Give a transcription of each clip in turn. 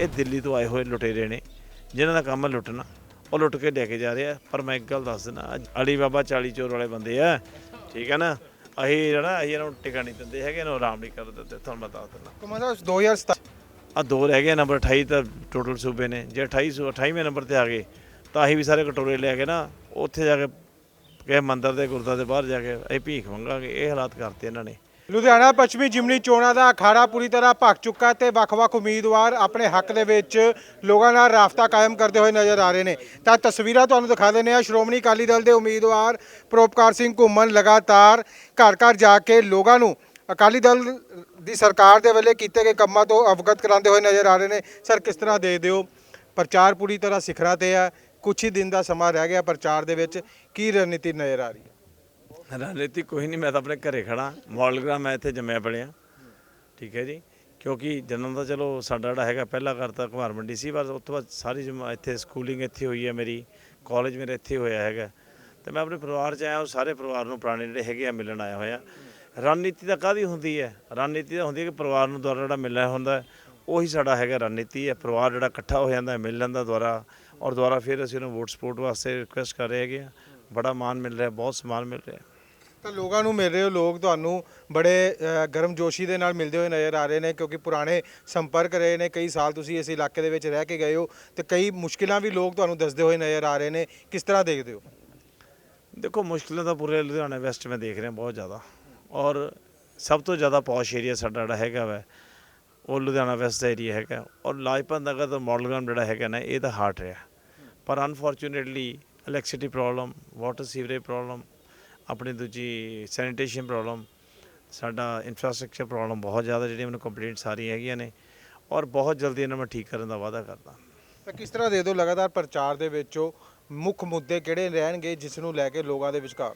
ਇਹ ਦਿੱਲੀ ਤੋਂ ਆਏ ਹੋਏ ਲੁਟੇਰੇ ਨੇ ਜਿਨ੍ਹਾਂ ਦਾ ਕੰਮ ਹੈ ਲੁੱਟਣਾ। ਉਹ ਲੁੱਟ ਕੇ ਲੈ ਕੇ ਜਾ ਰਹੇ ਪਰ ਮੈਂ ਇੱਕ ਗੱਲ ਦੱਸ ਦਿੰਦਾ ਅਲੀ ਬਾਬਾ ਚਾਲੀ ਚੋਰ ਵਾਲੇ ਬੰਦੇ ਆ ਠੀਕ ਹੈ ਨਾ? ਅਸੀਂ ਜਿਹੜਾ ਅਸੀਂ ਇਹਨਾਂ ਨੂੰ ਟਿਕਾ ਨਹੀਂ ਦਿੰਦੇ ਹੈਗੇ ਇਹਨਾਂ ਨੂੰ ਆਰਾਮ ਨਹੀਂ ਕਰ ਦਿੰਦੇ ਤੁਹਾਨੂੰ ਮੈਂ ਦੱਸ ਦਿੰਦਾ ਕਮਾਂਦਾ 2027 ਆ ਦੋ ਰਹਿ ਗਏ ਨੰਬਰ 28 ਤਾਂ ਟੋਟਲ ਸੂਬੇ ਨੇ। ਜੇ 28 ਸੂ 28ਵੇਂ ਨੰਬਰ ਤੇ ਆ ਗਏ ਤਾਂ ਅਸੀਂ ਵੀ ਸਾਰੇ ਕਟੋਰੇ ਲੈ ਕੇ ਨਾ ਉੱਥੇ ਜਾ ਕੇ ਕਿਸੇ ਮੰਦਿਰ ਦੇ ਗੁਰਦੁਆਰੇ ਦੇ ਬਾਹਰ ਜਾ ਕੇ ਅਸੀਂ ਭੀਖ ਮੰਗਾਂਗੇ ਇਹ ਹਾਲਾਤ ਕਰਤੇ ਇਹਨਾਂ ਨੇ। ਲੁਧਿਆਣਾ ਪੱਛਮੀ ਜਿਮਨੀ ਚੋਣਾਂ ਦਾ ਅਖਾੜਾ ਪੂਰੀ ਤਰ੍ਹਾਂ ਭਖ ਚੁੱਕਾ ਤੇ ਵੱਖ-ਵੱਖ ਉਮੀਦਵਾਰ ਆਪਣੇ ਹੱਕ ਦੇ ਵਿੱਚ ਲੋਕਾਂ ਨਾਲ ਰਾਫਤਾ ਕਾਇਮ ਕਰਦੇ ਹੋਏ ਨਜ਼ਰ ਆ ਰਹੇ ਨੇ। ਤਾਂ ਤਸਵੀਰਾਂ ਤੁਹਾਨੂੰ ਦਿਖਾ ਦਿੰਦੇ ਆ ਸ਼੍ਰੋਮਣੀ ਅਕਾਲੀ ਦਲ ਦੇ ਉਮੀਦਵਾਰ ਪ੍ਰੋਪਕਾਰ ਸਿੰਘ ਘੁੰਮਣ ਲਗਾਤਾਰ ਘਰ-ਘਰ ਜਾ ਕੇ ਲੋਕਾਂ ਨੂੰ ਅਕਾਲੀ ਦਲ ਦੀ ਸਰਕਾਰ ਦੇ ਵੇਲੇ ਕੀਤੇ ਗਏ ਕੰਮਾਂ ਤੋਂ ਅਵਗਤ ਕਰਾਉਂਦੇ ਹੋਏ ਨਜ਼ਰ ਆ ਰਹੇ ਨੇ। ਸਰ, ਕਿਸ ਤਰ੍ਹਾਂ ਦੇ ਦਿਓ? ਪ੍ਰਚਾਰ ਪੂਰੀ ਤਰ੍ਹਾਂ ਸਿਖਰਾਂ ਤੇ ਆ। ਕੁਝ ਹੀ ਦਿਨ ਦਾ ਸਮਾਂ ਰਹਿ ਗਿਆ ਪ੍ਰਚਾਰ ਦੇ ਵਿੱਚ। ਕੀ ਰਣਨੀਤੀ ਨਜ਼ਰ ਆ ਰਹੀ ਹੈ? ਰਣਨੀਤੀ ਕੋਈ ਨਹੀਂ, ਮੈਂ ਤਾਂ ਆਪਣੇ ਘਰੇ ਖੜਾ ਮੌਲਗ੍ਰਾਮ ਮੈਂ ਇੱਥੇ ਜੰਮਿਆ ਪਲਿਆ ਠੀਕ ਹੈ ਜੀ? ਕਿਉਂਕਿ ਜਨਮ ਤਾਂ ਚਲੋ ਸਾਡਾ ਜਿਹੜਾ ਹੈਗਾ ਪਹਿਲਾ ਘਰ ਤਾਂ ਕੁਮਾਰ ਮੰਡੀ ਸੀ ਬਸ ਉਸ ਤੋਂ ਬਾਅਦ ਸਾਰੀ ਜਮਾ ਇੱਥੇ ਸਕੂਲਿੰਗ ਇੱਥੇ ਹੋਈ ਹੈ ਮੇਰੀ। ਕਾਲਜ ਮੇਰਾ ਇੱਥੇ ਹੋਇਆ ਹੈਗਾ। ਤੇ ਮੈਂ ਆਪਣੇ ਪਰਿਵਾਰ 'ਚ ਆਇਆ, ਉਹ ਸਾਰੇ ਪਰਿਵਾਰ ਨੂੰ ਪੁਰਾਣੇ ਜਿਹੜੇ ਹੈਗੇ ਆ ਮਿਲਣ ਆਇਆ ਹੋਇਆ। ਰਣਨੀਤੀ ਤਾਂ ਕਾਦੀ ਹੁੰਦੀ ਹੈ? ਰਣਨੀਤੀ ਤਾਂ ਹੁੰਦੀ ਹੈ ਕਿ ਪਰਿਵਾਰ ਨੂੰ ਦੁਆਰਾ ਜਿਹੜਾ ਮਿਲਣਾ ਹੁੰਦਾ ਉਹੀ ਸਾਡਾ ਹੈਗਾ ਰਣਨੀਤੀ ਹੈ। ਪਰਿਵਾਰ ਜਿਹੜਾ ਇਕੱਠਾ ਹੋ ਜਾਂਦਾ ਮਿਲ ਲੈਂਦਾ ਦੁਆਰਾ, ਔਰ ਦੁਆਰਾ ਫਿਰ ਅਸੀਂ ਉਹਨੂੰ ਵੋਟ ਸਪੋਰਟ ਵਾਸਤੇ ਰਿਕੁਐਸਟ ਕਰ ਰਹੇ ਹੈਗੇ ਆ। ਬੜਾ ਮਾਣ ਮਿਲ ਰਿਹਾ, ਬਹੁਤ ਸਮਾਨ ਮਿਲ ਰਿਹਾ। ਤਾਂ ਲੋਕਾਂ ਨੂੰ ਮਿਲ ਰਹੇ ਹੋ ਲੋਕ ਤੁਹਾਨੂੰ ਬੜੇ ਅ, ਗਰਮਜੋਸ਼ੀ ਦੇ ਨਾਲ ਮਿਲਦੇ ਹੋਏ ਨਜ਼ਰ ਆ ਰਹੇ ਨੇ ਕਿਉਂਕਿ ਪੁਰਾਣੇ ਸੰਪਰਕ ਰਹੇ ਨੇ ਕਈ ਸਾਲ ਤੁਸੀਂ ਇਸ ਇਲਾਕੇ ਦੇ ਵਿੱਚ ਰਹਿ ਕੇ ਗਏ ਹੋ ਤੇ ਕਈ ਮੁਸ਼ਕਿਲਾਂ ਵੀ ਲੋਕ ਤੁਹਾਨੂੰ ਦੱਸਦੇ ਹੋਏ ਨਜ਼ਰ ਆ ਰਹੇ ਨੇ ਕਿਸ ਤਰ੍ਹਾਂ ਦੇਖਦੇ ਹੋ? ਦੇਖੋ ਮੁਸ਼ਕਿਲਾਂ ਤਾਂ ਪੂਰੇ ਲੁਧਿਆਣਾ ਵੈਸਟ ਮੈਂ ਦੇਖ ਰਿਹਾ ਬਹੁਤ ਜ਼ਿਆਦਾ ਔਰ ਸਭ ਤੋਂ ਜ਼ਿਆਦਾ ਪੌਸ਼ ਏਰੀਆ ਸਾਡਾ ਜਿਹੜਾ ਹੈਗਾ ਵੈ ਉਹ ਲੁਧਿਆਣਾ ਵੈਸਟ ਦਾ ਏਰੀਆ ਹੈਗਾ ਔਰ ਲਾਜਪਤ ਨਗਰ ਦਾ ਮਾਡਲ ਗਰਾਊਂਡ ਜਿਹੜਾ ਹੈਗਾ ਨਾ ਇਹ ਤਾਂ ਹਾਰਟ ਰਿਹਾ ਪਰ unfortunately electricity problem water sewerage problem ਆਪਣੀ ਦੂਜੀ ਸੈਨੀਟੇਸ਼ਨ ਪ੍ਰੋਬਲਮ ਸਾਡਾ ਇਨਫਰਾਸਟ੍ਰਕਚਰ ਪ੍ਰੋਬਲਮ ਬਹੁਤ ਜ਼ਿਆਦਾ ਜਿਹੜੀਆਂ ਮੈਨੂੰ ਕੰਪਲੇਂਟ ਸਾਰੀਆਂ ਹੈਗੀਆਂ ਨੇ ਔਰ ਬਹੁਤ ਜਲਦੀ ਇਹਨਾਂ ਮੈਂ ਠੀਕ ਕਰਨ ਦਾ ਵਾਅਦਾ ਕਰਦਾ। ਤਾਂ ਕਿਸ ਤਰ੍ਹਾਂ ਦੇ ਦਿਓ ਲਗਾਤਾਰ ਪ੍ਰਚਾਰ ਦੇ ਵਿੱਚੋਂ ਮੁੱਖ ਮੁੱਦੇ ਕਿਹੜੇ ਰਹਿਣਗੇ ਜਿਸ ਨੂੰ ਲੈ ਕੇ ਲੋਕਾਂ ਦੇ ਵਿਚਕਾਰ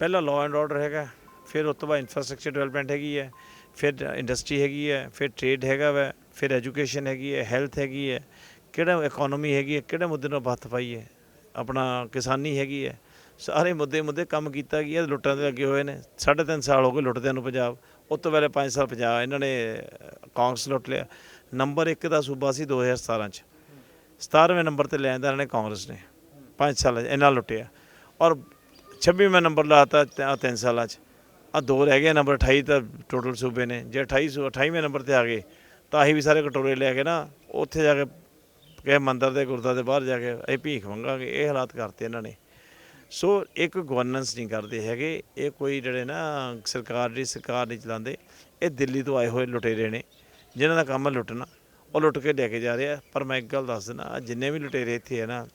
ਪਹਿਲਾ ਲਾਅ ਐਂਡ ਆਰਡਰ ਹੈਗਾ ਫਿਰ ਉਸ ਤੋਂ ਬਾਅਦ ਇਨਫਰਾਸਟ੍ਰਕਚਰ ਡਿਵੈਲਪਮੈਂਟ ਹੈਗੀ ਹੈ ਫਿਰ ਇੰਡਸਟਰੀ ਹੈਗੀ ਹੈ ਫਿਰ ਟ੍ਰੇਡ ਹੈਗਾ ਵਾ ਫਿਰ ਐਜੂਕੇਸ਼ਨ ਹੈਗੀ ਹੈ ਹੈਲਥ ਹੈਗੀ ਹੈ ਕਿਹੜਾ ਇਕਨੋਮੀ ਹੈਗੀ ਹੈ ਕਿਹੜੇ ਮੁੱਦੇ ਨੂੰ ਹੱਥ ਪਾਈਏ ਆਪਣਾ ਕਿਸਾਨੀ ਹੈਗੀ ਹੈ ਸਾਰੇ ਮੁੱਦੇ ਮੁੱਦੇ ਕੰਮ ਕੀਤਾ ਗਿਆ ਲੁੱਟਾਂ ਦੇ ਲੱਗੇ ਹੋਏ ਨੇ। ਸਾਢੇ ਤਿੰਨ ਸਾਲ ਹੋ ਗਏ ਲੁੱਟਦਿਆਂ ਨੂੰ ਪੰਜਾਬ। ਉਸ ਤੋਂ ਪਹਿਲੇ 5 ਸਾਲ ਪੰਜਾਬ, ਇਹਨਾਂ ਨੇ ਕਾਂਗਰਸ ਲੁੱਟ ਲਿਆ। ਨੰਬਰ 1 ਦਾ ਸੂਬਾ ਸੀ 2017 ਚ। 17ਵੇਂ ਨੰਬਰ ਤੇ ਲੈ ਆਂਦਾ ਇਹਨਾਂ ਨੇ ਕਾਂਗਰਸ ਨੇ। 5 ਸਾਲਾਂ 'ਚ ਇਹਨਾਂ ਲੁੱਟਿਆ। ਔਰ 26ਵਾਂ ਨੰਬਰ ਲਾਤਾ ਤ- ਆਹ ਤਿੰਨ ਸਾਲਾਂ 'ਚ। ਆ ਦੋ ਰਹਿ ਗਏ, ਨੰਬਰ 28 ਤਾਂ ਟੋਟਲ ਸੂਬੇ ਨੇ। ਜੇ 28 ਸੂ 28ਵੇਂ ਨੰਬਰ ਤੇ ਆ ਗਏ, ਤਾਂ ਅਸੀਂ ਵੀ ਸਾਰੇ ਕਟੋਰੇ ਲੈ ਕੇ ਨਾ, ਉੱਥੇ ਜਾ ਕੇ ਕਿਸੇ ਮੰਦਿਰ ਦੇ, ਗੁਰਦੁਆਰੇ ਦੇ ਬਾਹਰ ਜਾ ਕੇ ਅਸੀਂ ਭੀਖ ਮੰਗਾਂਗੇ, ਇਹ ਹਾਲਾਤ ਕਰਤੇ ਇਹਨਾਂ ਨੇ। ਸੋ ਇੱਕ ਗਵਰਨੈਂਸ ਨਹੀਂ ਕਰਦੇ ਹੈਗੇ। ਇਹ ਕੋਈ ਜਿਹੜੇ ਨਾ ਸਰਕਾਰ ਦੀ ਸਰਕਾਰ ਨਹੀਂ ਚਲਾਉਂਦੇ। ਇਹ ਦਿੱਲੀ ਤੋਂ ਆਏ ਹੋਏ ਲੁਟੇਰੇ ਨੇ ਜਿਨ੍ਹਾਂ ਦਾ ਕੰਮ ਹੈ ਲੁੱਟਣਾ। ਉਹ ਲੁੱਟ ਕੇ ਲੈ ਕੇ ਜਾ ਰਹੇ ਆ। ਪਰ ਮੈਂ ਇੱਕ ਗੱਲ ਦੱਸ ਦਿੰਦਾ ਜਿੰਨੇ ਵੀ ਲੁਟੇਰੇ ਇੱਥੇ ਹੈ ਨਾ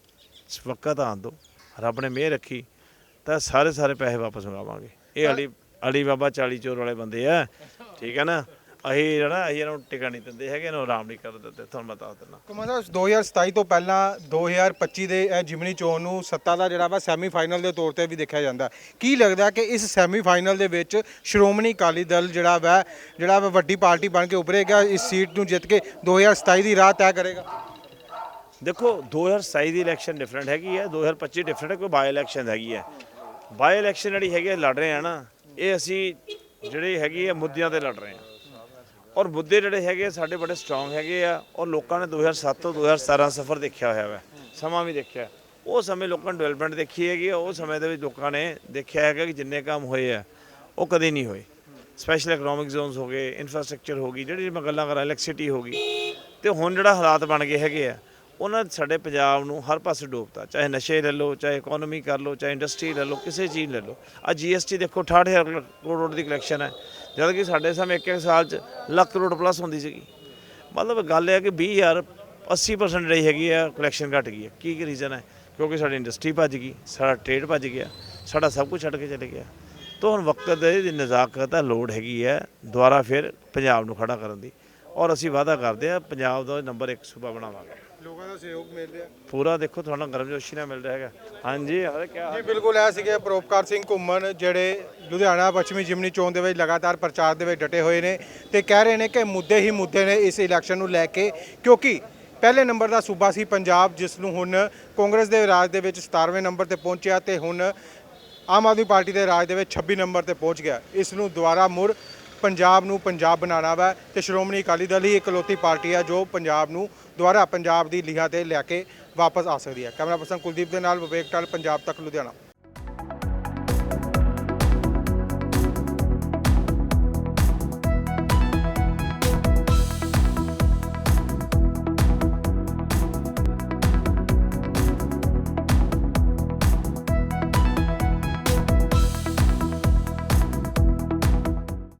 ਇਸ ਵਕਤ ਆਉਣ ਦੋ। ਰੱਬ ਨੇ ਮਿਹਰ ਰੱਖੀ ਤਾਂ ਸਾਰੇ ਸਾਰੇ ਪੈਸੇ ਵਾਪਸ ਮੰਗਾਵਾਂਗੇ। ਇਹ ਅਲੀ ਅਲੀ ਬਾਬਾ 40 ਚੋਰ ਵਾਲੇ ਬੰਦੇ ਆ। ਠੀਕ ਹੈ ਨਾ? ਅਸੀਂ ਜਿਹੜਾ ਅਸੀਂ ਇਹਨਾਂ ਨੂੰ ਟਿਕਾ ਨਹੀਂ ਦਿੰਦੇ ਹੈਗੇ ਇਹਨਾਂ ਆਰਾਮ ਨਹੀਂ ਕਰ ਦਿੰਦੇ ਤੁਹਾਨੂੰ ਮੈਂ ਦੱਸ ਦਿੰਦਾ। ਕਮਾਂਦਾ 2027 ਤੋਂ ਪਹਿਲਾਂ 2025 ਦੇ ਇਹ ਜਿਮਨੀ ਚੋਣ ਨੂੰ ਸੱਤਾ ਦਾ ਜਿਹੜਾ ਵਾ ਸੈਮੀਫਾਈਨਲ ਦੇ ਤੌਰ ਤੇ ਵੀ ਦੇਖਿਆ ਜਾਂਦਾ। ਕੀ ਲੱਗਦਾ ਕਿ ਇਸ ਸੈਮੀਫਾਈਨਲ ਦੇ ਵਿੱਚ ਸ਼੍ਰੋਮਣੀ ਅਕਾਲੀ ਦਲ ਜਿਹੜਾ ਵਾ ਜਿਹੜਾ ਵਾ ਵੱਡੀ ਪਾਰਟੀ ਬਣ ਕੇ ਉਭਰੇਗਾ ਇਸ ਸੀਟ ਨੂੰ ਜਿੱਤ ਕੇ 2027 ਦੀ ਰਾਹ ਤੈਅ ਕਰੇਗਾ? ਦੇਖੋ 2027 ਦੀ ਇਲੈਕਸ਼ਨ ਡਿਫਰੈਂਟ ਹੈਗੀ ਹੈ 2025 ਡਿਫਰੈਂਟ ਹੈ ਕੋਈ ਬਾਈ ਇਲੈਕਸ਼ਨ ਹੈਗੀ ਹੈ। ਬਾਈ ਇਲੈਕਸ਼ਨ ਜਿਹੜੀ ਹੈਗੀ ਹੈ ਲੜ ਰਹੇ ਆ ਨਾ ਇਹ ਅਸੀਂ ਜਿਹੜੇ ਹੈਗੀ ਹੈ ਮੁੱਦਿਆਂ ਤੇ ਲੜ ਰਹੇ ਆ। ਔਰ ਮੁੱਦੇ ਜਿਹੜੇ ਹੈਗੇ ਆ, ਸਾਡੇ ਬੜੇ ਸਟਰੋਂਗ ਹੈਗੇ ਆ ਔਰ ਲੋਕਾਂ ਨੇ 2007 ਤੋਂ 2017 ਸਫ਼ਰ ਦੇਖਿਆ ਹੋਇਆ ਵਾ ਸਮਾਂ ਵੀ ਦੇਖਿਆ। ਉਹ ਸਮੇਂ ਲੋਕਾਂ ਨੇ ਡਿਵੈਲਪਮੈਂਟ ਦੇਖੀ ਹੈਗੀ ਆ, ਉਹ ਸਮੇਂ ਦੇ ਵਿੱਚ ਲੋਕਾਂ ਨੇ ਦੇਖਿਆ ਹੈਗਾ ਕਿ ਜਿੰਨੇ ਕੰਮ ਹੋਏ ਆ ਉਹ ਕਦੇ ਨਹੀਂ ਹੋਏ। ਸਪੈਸ਼ਲ ਇਕਨੋਮਿਕ ਜ਼ੋਨਸ ਹੋ ਗਏ ਇਨਫਰਾਸਟ੍ਰਕਚਰ ਹੋ ਗਈ ਜਿਹੜੀ ਮੈਂ ਗੱਲਾਂ ਕਰਾਂ ਇਲੈਕਟ੍ਰਿਸਿਟੀ ਹੋ ਗਈ। ਤੇ ਹੁਣ ਜਿਹੜਾ ਹਾਲਾਤ ਬਣ ਗਏ ਹੈਗੇ ਆ ਉਹਨਾਂ ਸਾਡੇ ਪੰਜਾਬ ਨੂੰ ਹਰ ਪਾਸੇ ਡੋਬਤਾ ਚਾਹੇ ਨਸ਼ੇ ਲੈ ਲਓ ਚਾਹੇ ਇਕਨੋਮੀ ਕਰ ਲਓ ਚਾਹੇ ਇੰਡਸਟਰੀ ਲੈ ਲਓ ਕਿਸੇ ਚੀਜ਼ ਲੈ ਲਓ। ਆ ਜੀਐਸਟੀ ਦੇਖੋ 68000 ਕਰੋੜ ਦੀ ਕਲੈਕਸ਼ਨ ਹੈ। ਜਦ ਕਿ ਸਾਡੇ ਸਮੇਂ ਇੱਕ ਇੱਕ ਸਾਲ 'ਚ ਲੱਖ ਕਰੋੜ ਪਲੱਸ ਹੁੰਦੀ ਸੀਗੀ। ਮਤਲਬ ਗੱਲ ਇਹ ਹੈ ਕਿ 20000 80% ਜਿਹੜੀ ਹੈਗੀ ਆ ਕਲੈਕਸ਼ਨ ਘਟ ਗਈ ਹੈ। ਕੀ ਕੀ ਰੀਜ਼ਨ ਹੈ? ਕਿਉਂਕਿ ਸਾਡੀ ਇੰਡਸਟਰੀ ਭੱਜ ਗਈ, ਸਾਡਾ ਟ੍ਰੇਡ ਭੱਜ ਗਿਆ, ਸਾਡਾ ਸਭ ਕੁਝ ਛੱਡ ਕੇ ਚਲੇ ਗਿਆ। ਤਾਂ ਹੁਣ ਵਕਤ ਦੇ ਨਜ਼ਾਕਤ ਹੈ, ਲੋੜ ਹੈਗੀ ਹੈ ਦੁਬਾਰਾ ਫਿਰ ਪੰਜਾਬ ਨੂੰ ਖੜਾ ਕਰਨ ਦੀ। ਔਰ ਅਸੀਂ ਵਾਅਦਾ ਕਰਦੇ ਆ ਪੰਜਾਬ ਦਾ ਨੰਬਰ 1 ਸੂਬਾ ਬਣਾਵਾਂਗੇ। ਸਹਿਯੋਗ ਮਿਲ ਰਿਹਾ। ਪੂਰਾ ਦੇਖੋ ਤੁਹਾਨੂੰ ਗਰਮਜੋਸ਼ੀ ਨਾਲ ਮਿਲ ਰਿਹਾ ਹੈਗਾ। ਹਾਂਜੀ ਹਰ ਕਿਆ ਜੀ ਬਿਲਕੁਲ ਇਹ ਸੀਗੇ ਪ੍ਰੋਪਕਾਰ ਸਿੰਘ ਘੁੰਮਣ ਜਿਹੜੇ ਲੁਧਿਆਣਾ ਪੱਛਮੀ ਜਿਮਨੀ ਚੋਣ ਦੇ ਵਿੱਚ ਲਗਾਤਾਰ ਪ੍ਰਚਾਰ ਦੇ ਵਿੱਚ ਡਟੇ ਹੋਏ ਨੇ ਤੇ ਕਹਿ ਰਹੇ ਨੇ ਕਿ ਮੁੱਦੇ ਹੀ ਮੁੱਦੇ ਨੇ ਇਸ ਇਲੈਕਸ਼ਨ ਨੂੰ ਲੈ ਕੇ ਕਿਉਂਕਿ ਪਹਿਲੇ ਨੰਬਰ ਦਾ ਸੂਬਾ ਸੀ ਪੰਜਾਬ ਜਿਸ ਨੂੰ ਹੁਣ ਕਾਂਗਰਸ ਦੇ ਰਾਜ ਦੇ ਵਿੱਚ 17ਵੇਂ ਨੰਬਰ ਤੇ ਪਹੁੰਚਿਆ ਤੇ ਹੁਣ ਆਮ ਆਦਮੀ ਪਾਰਟੀ ਦੇ ਰਾਜ ਦੇ ਵਿੱਚ 26 ਨੰਬਰ ਤੇ ਪਹੁੰਚ ਗਿਆ। ਇਸ ਨੂੰ ਦੁਬਾਰਾ ਮੁੜ ਪੰਜਾਬ ਨੂੰ ਪੰਜਾਬ ਬਣਾਉਣਾ ਵਾ ਤੇ ਸ਼੍ਰੋਮਣੀ ਅਕਾਲੀ ਦਲ ਹੀ ਇਕਲੌਤੀ ਪਾਰਟੀ ਆ ਜੋ ਪੰਜਾਬ ਨੂੰ ਦੁਬਾਰਾ ਪੰਜਾਬ ਦੀ ਲੀਹਾਂ ਤੇ ਲੈ ਕੇ ਵਾਪਸ ਆ ਸਕਦੀ ਹੈ। ਕੈਮਰਾ ਪਰਸਨ ਕੁਲਦੀਪ ਦੇ ਨਾਲ ਵਿਵੇਕ ਟਾਲ ਪੰਜਾਬ ਤੱਕ, ਲੁਧਿਆਣਾ।